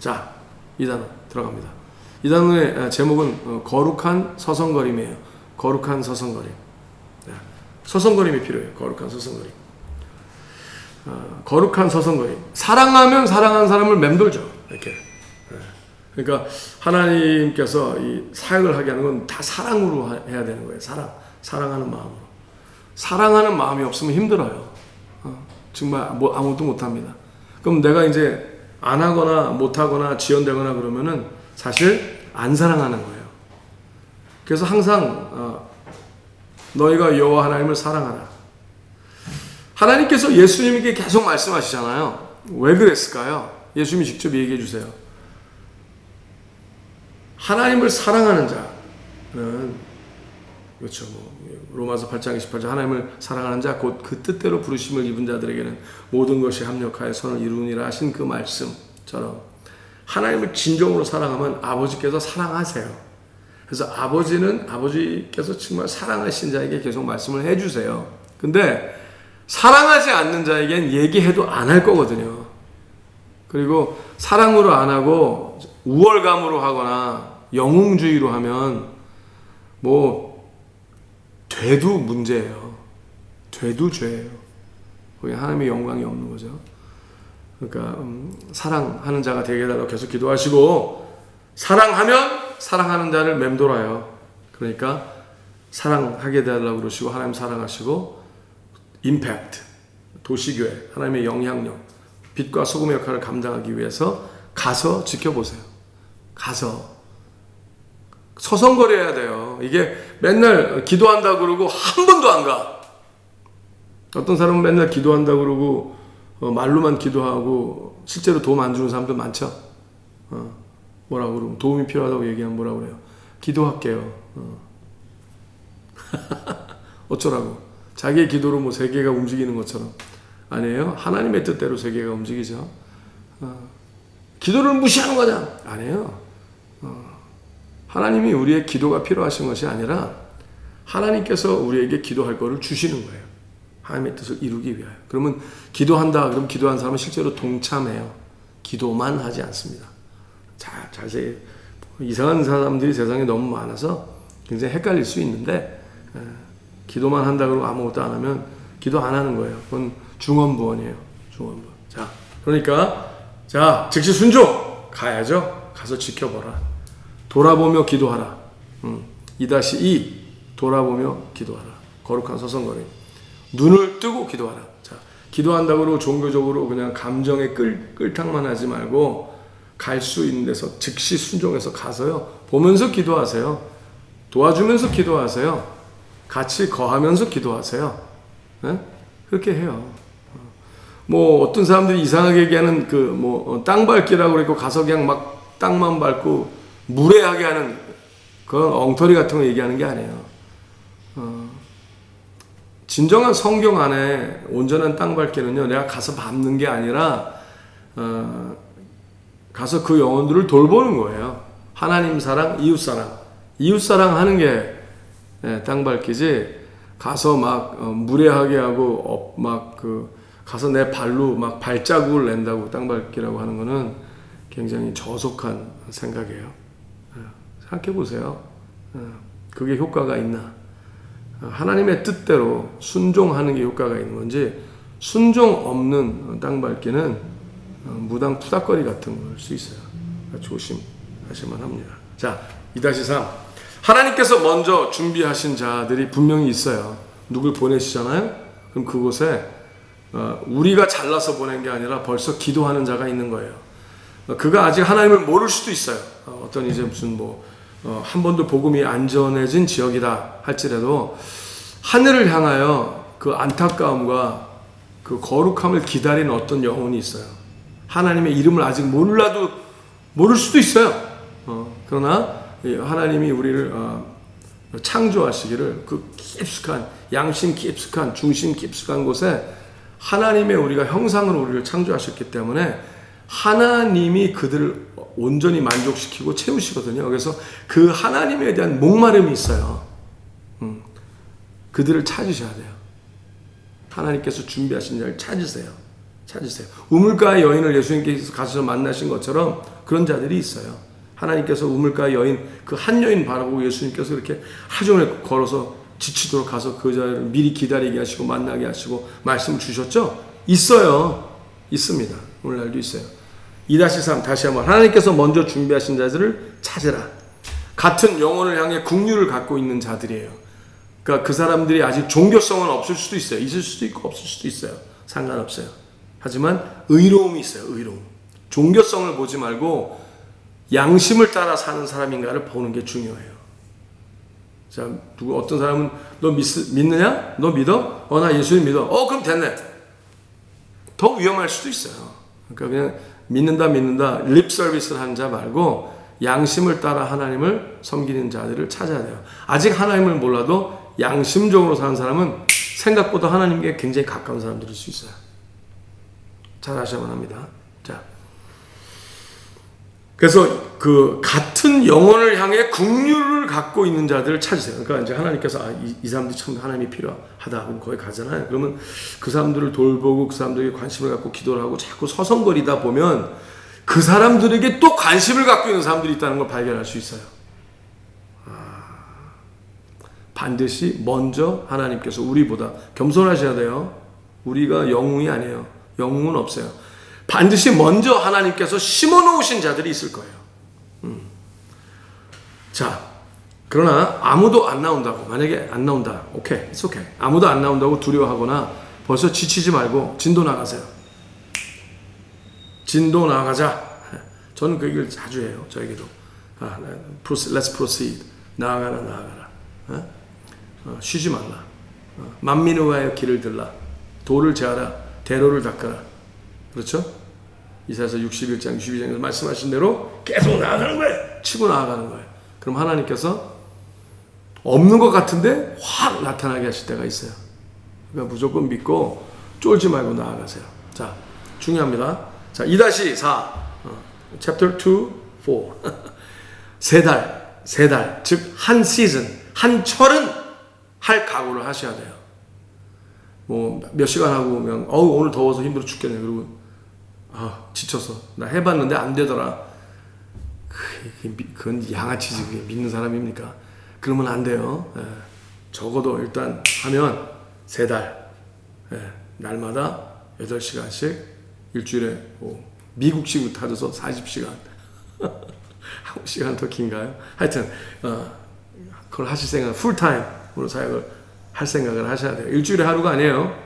자, 이 단어 들어갑니다. 이 단어의 제목은 어, 거룩한 서성거림이에요. 거룩한 서성거림. 네. 서성거림이 필요해요. 거룩한 서성거림. 어, 거룩한 서성거림. 사랑하면 사랑하는 사람을 맴돌죠. 이렇게. 네. 그러니까 하나님께서 이 사역을 하게 하는 건 다 사랑으로 하- 해야 되는 거예요. 사랑. 사랑하는 마음으로. 사랑하는 마음이 없으면 힘들어요. 어, 정말 뭐 아무것도 못 합니다. 그럼 내가 이제 안 하거나 못 하거나 지연되거나 그러면은 사실 안 사랑하는 거예요. 그래서 항상 어, 너희가 여호와 하나님을 사랑하라. 하나님께서 예수님에게 계속 말씀하시잖아요. 왜 그랬을까요? 예수님이 직접 얘기해 주세요. 하나님을 사랑하는 자는 그렇죠. 뭐 로마서 8장 28절 하나님을 사랑하는 자 곧 그 뜻대로 부르심을 입은 자들에게는 모든 것이 합력하여 선을 이루니라 하신 그 말씀처럼 하나님을 진정으로 사랑하면 아버지께서 사랑하세요. 그래서 아버지는 아버지께서 정말 사랑하신 자에게 계속 말씀을 해주세요. 근데 사랑하지 않는 자에겐 얘기해도 안 할 거거든요. 그리고 사랑으로 안 하고 우월감으로 하거나 영웅주의로 하면 뭐 돼도 문제예요. 돼도 죄예요. 거기 하나님의 영광이 없는 거죠. 그러니까 음, 사랑하는 자가 되게 해달라고 계속 기도하시고 사랑하면 사랑하는 자를 맴돌아요. 그러니까 사랑하게 되달라고 그러시고 하나님 사랑하시고 임팩트 도시교회 하나님의 영향력 빛과 소금의 역할을 감당하기 위해서 가서 지켜보세요. 가서 서성거려야 돼요. 이게 맨날 기도한다 그러고 한 번도 안 가. 어떤 사람은 맨날 기도한다 그러고 어, 말로만 기도하고 실제로 도움 안 주는 사람도 많죠. 어, 뭐라고 그러면 도움이 필요하다고 얘기하면 뭐라고 그래요. 기도할게요. 어. 어쩌라고. 자기의 기도로 뭐 세계가 움직이는 것처럼. 아니에요. 하나님의 뜻대로 세계가 움직이죠. 어. 기도를 무시하는 거냐? 아니에요. 하나님이 우리의 기도가 필요하신 것이 아니라 하나님께서 우리에게 기도할 것을 주시는 거예요. 하나님의 뜻을 이루기 위하여. 그러면 기도한다. 그럼 기도한 사람은 실제로 동참해요. 기도만 하지 않습니다. 자, 자세히 이상한 사람들이 세상에 너무 많아서 굉장히 헷갈릴 수 있는데 에, 기도만 한다 그러고 아무것도 안 하면 기도 안 하는 거예요. 그건 중언부언이에요. 중언부언. 자, 그러니까 자 즉시 순종 가야죠. 가서 지켜보라. 돌아보며 기도하라. 음, 2-2 돌아보며 기도하라. 거룩한 서성거림. 눈을 뜨고 기도하라. 자, 기도한다고 종교적으로 그냥 감정에 끌, 끌탕만 하지 말고 갈 수 있는 데서 즉시 순종해서 가서요. 보면서 기도하세요. 도와주면서 기도하세요. 같이 거하면서 기도하세요. 예? 그렇게 해요. 뭐 어떤 사람들이 이상하게 얘기하는 그 뭐 땅 밟기라고 그러고 가서 그냥 막 땅만 밟고 무례하게 하는 그런 엉터리 같은 거 얘기하는 게 아니에요. 어, 진정한 성경 안에 온전한 땅 밟기는요, 내가 가서 밟는 게 아니라, 어, 가서 그 영혼들을 돌보는 거예요. 하나님 사랑, 이웃 사랑. 이웃 사랑 하는 게, 예, 땅 밟기지, 가서 막, 어, 무례하게 하고, 어, 막, 그, 가서 내 발로 막 발자국을 낸다고 땅 밟기라고 하는 거는 굉장히 저속한 생각이에요. 생각해 보세요. 그게 효과가 있나? 하나님의 뜻대로 순종하는 게 효과가 있는 건지 순종 없는 땅 밟기는 어, 무당 푸닥거리 같은 걸 수 있어요. 조심하셔야만 합니다. 자, 2-3. 하나님께서 먼저 준비하신 자들이 분명히 있어요. 누굴 보내시잖아요? 그럼 그곳에 어, 우리가 잘라서 보낸 게 아니라 벌써 기도하는 자가 있는 거예요. 어, 그가 아직 하나님을 모를 수도 있어요. 어떤 이제 무슨 뭐, 어, 한 번도 복음이 안전해진 지역이다 할지라도 하늘을 향하여 그 안타까움과 그 거룩함을 기다리는 어떤 영혼이 있어요. 하나님의 이름을 아직 몰라도 모를 수도 있어요. 어, 그러나 이 하나님이 우리를 어, 창조하시기를 그 깊숙한 양심 깊숙한 중심 깊숙한 곳에 하나님의 우리가 형상으로 우리를 창조하셨기 때문에 하나님이 그들을 온전히 만족시키고 채우시거든요. 그래서 그 하나님에 대한 목마름이 있어요. 음, 그들을 찾으셔야 돼요. 하나님께서 준비하신 자를 찾으세요. 찾으세요. 우물가의 여인을 예수님께서 가셔서 만나신 것처럼 그런 자들이 있어요. 하나님께서 우물가의 여인 그 한 여인 바라보고 예수님께서 이렇게 하루 종일 걸어서 지치도록 가서 그 자를 미리 기다리게 하시고 만나게 하시고 말씀 주셨죠? 있어요. 있습니다. 오늘날도 있어요. 2-3 다시 한번 하나님께서 먼저 준비하신 자들을 찾으라. 같은 영혼을 향해 국류를 갖고 있는 자들이에요. 그러니까 그 사람들이 아직 종교성은 없을 수도 있어요. 있을 수도 있고 없을 수도 있어요. 상관없어요. 하지만 의로움이 있어요. 의로움. 종교성을 보지 말고 양심을 따라 사는 사람인가를 보는 게 중요해요. 자, 누구 어떤 사람은 너 믿, 믿느냐? 너 믿어? 어, 나 예수님 믿어. 어, 그럼 됐네. 더 위험할 수도 있어요. 그러니까 그냥 믿는다 믿는다 립 서비스를 하는 자 말고 양심을 따라 하나님을 섬기는 자들을 찾아야 돼요. 아직 하나님을 몰라도 양심적으로 사는 사람은 생각보다 하나님께 굉장히 가까운 사람들일 수 있어요. 잘 아셔야만 합니다. 자. 그래서 그 같은 영혼을 향해 국류를 갖고 있는 자들을 찾으세요. 그러니까 이제 하나님께서 아, 이, 이 사람들이 참 하나님이 필요하다. 그럼 거기 가잖아요. 그러면 그 사람들을 돌보고 그 사람들에게 관심을 갖고 기도를 하고 자꾸 서성거리다 보면 그 사람들에게 또 관심을 갖고 있는 사람들이 있다는 걸 발견할 수 있어요. 아, 반드시 먼저 하나님께서 우리보다 겸손하셔야 돼요. 우리가 영웅이 아니에요. 영웅은 없어요. 반드시 먼저 하나님께서 심어 놓으신 자들이 있을 거예요. 음. 자, 그러나 아무도 안 나온다고 만약에 안 나온다. 오케이, it's okay. 아무도 안 나온다고 두려워하거나 벌써 지치지 말고 진도 나가세요. 진도 나가자. 저는 그 얘기를 자주 해요. 저에게도. 아, let's proceed. 나아가라, 나아가라. 어? 어, 쉬지 말라. 어, 만민을 위하여 길을 들라. 돌을 제하라. 대로를 닦아라. 그렇죠? 이사야서 61장, 62장에서 말씀하신 대로 계속 나아가는 거예요. 치고 나아가는 거예요. 그럼 하나님께서 없는 것 같은데 확 나타나게 하실 때가 있어요. 그러니까 무조건 믿고 쫄지 말고 나아가세요. 자, 중요합니다. 자, 2-4, 어, chapter 2, 4. 세 달, 세 달, 즉, 한 시즌, 한 철은 할 각오를 하셔야 돼요. 뭐, 몇 시간 하고 오면, 어우, 오늘 더워서 힘들어 죽겠네. 그리고 아, 지쳐서 나 해봤는데 안 되더라. 그건 양아치지 그게 믿는 사람입니까? 그러면 안 돼요. 예. 적어도 일단 하면 세 달, 예. 날마다 8시간씩 일주일에 뭐 미국식으로 타져서 40시간. 한 시간 더 긴가요? 하여튼 어, 그걸 하실 생각, 풀타임으로 사역을 할 생각을 하셔야 돼요. 일주일에 하루가 아니에요.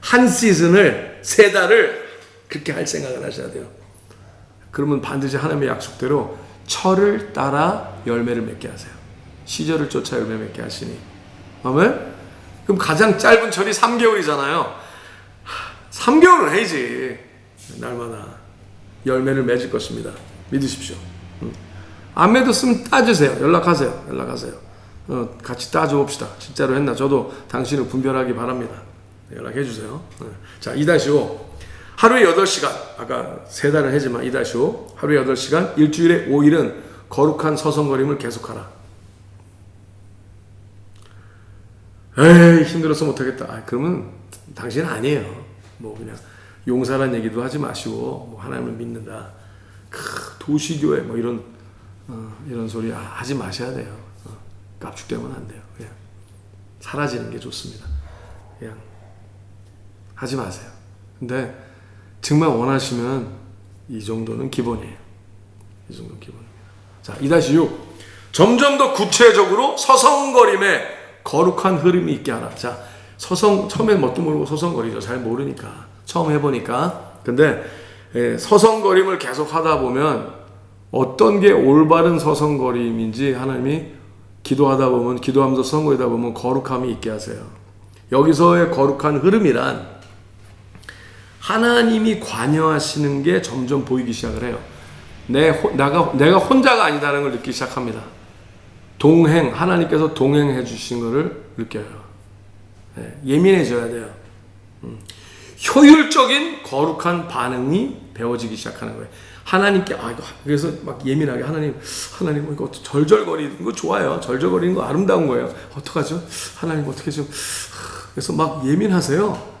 한 시즌을 세 달을 그렇게 할 생각을 하셔야 돼요. 그러면 반드시 하나님의 약속대로 철을 따라 열매를 맺게 하세요. 시절을 쫓아 열매 맺게 하시니. 아멘? 그럼 가장 짧은 철이 3개월이잖아요. 3개월은 해야지. 날마다 열매를 맺을 것입니다. 믿으십시오. 안 맺었으면 따주세요. 연락하세요. 연락하세요. 어, 같이 따져봅시다. 진짜로 했나? 저도 당신을 분별하기 바랍니다. 연락해 주세요. 자, 2-5. 하루에 8시간, 아까 세 달을 하지만 2-5, 하루에 8시간, 일주일에 5일은 거룩한 서성거림을 계속하라. 에이, 힘들어서 못하겠다. 아, 그러면 당신은 아니에요. 뭐 그냥 용사란 얘기도 하지 마시고, 뭐 하나님을 믿는다. 크, 도시교회, 뭐 이런, 어, 이런 소리 하지 마셔야 돼요. 어, 깝죽되면 안 돼요. 그냥 사라지는 게 좋습니다. 그냥 하지 마세요. 근데 정말 원하시면 이 정도는 기본이에요. 이 정도는 기본입니다. 자, 2-6. 점점 더 구체적으로 서성거림에 거룩한 흐름이 있게 하라. 자, 서성, 처음에 뭣도 모르고 서성거리죠. 잘 모르니까. 처음 해보니까. 근데, 예, 서성거림을 계속 하다 보면 어떤 게 올바른 서성거림인지 하나님이 기도하다 보면, 기도하면서 선거하다 보면 거룩함이 있게 하세요. 여기서의 거룩한 흐름이란 하나님이 관여하시는 게 점점 보이기 시작을 해요. 내, 나가, 내가 혼자가 아니다는 걸 느끼기 시작합니다. 동행, 하나님께서 동행해 주신 것을 느껴요. 네, 예민해져야 돼요. 음. 효율적인 거룩한 반응이 배워지기 시작하는 거예요. 하나님께, 아, 그래서 막 예민하게, 하나님, 하나님, 이거 절절거리는 거 좋아요. 절절거리는 거 아름다운 거예요. 어떡하죠? 하나님, 어떻게 좀, 그래서 막 예민하세요.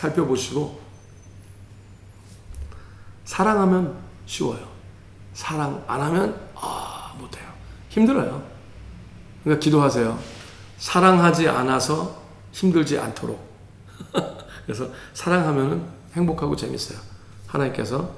살펴보시고 사랑하면 쉬워요. 사랑 안 하면 아 못해요. 힘들어요. 그러니까 기도하세요. 사랑하지 않아서 힘들지 않도록. 그래서 사랑하면 행복하고 재밌어요. 하나님께서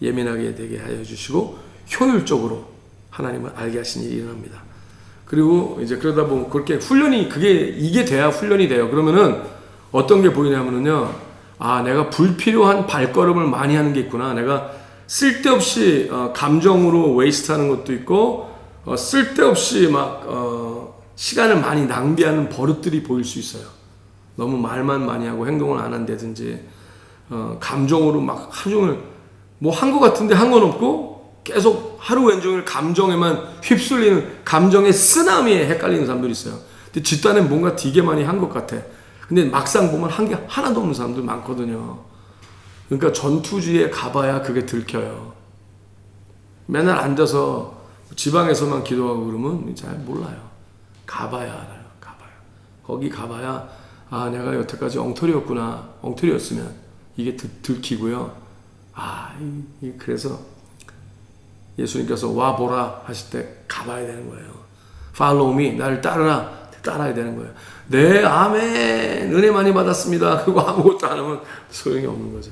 예민하게 되게 하여 주시고 효율적으로 하나님을 알게 하신 일이 일어납니다. 그리고 이제 그러다 보면 그렇게 훈련이 그게 이게 돼야 훈련이 돼요. 그러면은 어떤 게 보이냐면은요. 아, 내가 불필요한 발걸음을 많이 하는 게 있구나. 내가 쓸데없이 어, 감정으로 웨이스트 하는 것도 있고 어, 쓸데없이 막 어, 시간을 많이 낭비하는 버릇들이 보일 수 있어요. 너무 말만 많이 하고 행동을 안 한다든지 어, 감정으로 막 하루 종일 뭐 한 것 같은데 한 건 없고 계속 하루 왼종일 감정에만 휩쓸리는 감정의 쓰나미에 헷갈리는 사람들이 있어요. 근데 뒷단에 뭔가 되게 많이 한 것 같아. 근데 막상 보면 한 게 하나도 없는 사람들 많거든요. 그러니까 전투지에 가봐야 그게 들켜요. 맨날 앉아서 지방에서만 기도하고 그러면 잘 몰라요. 가봐야 알아요. 가봐요. 거기 가봐야 아 내가 여태까지 엉터리였구나. 엉터리였으면 이게 들, 들키고요. 아 이- 이- 그래서 예수님께서 와 보라 하실 때 가봐야 되는 거예요. Follow me 나를 따르라 따라야 되는 거예요. 네 아멘 은혜 많이 받았습니다. 그거 아무것도 안 하면 소용이 없는 거죠.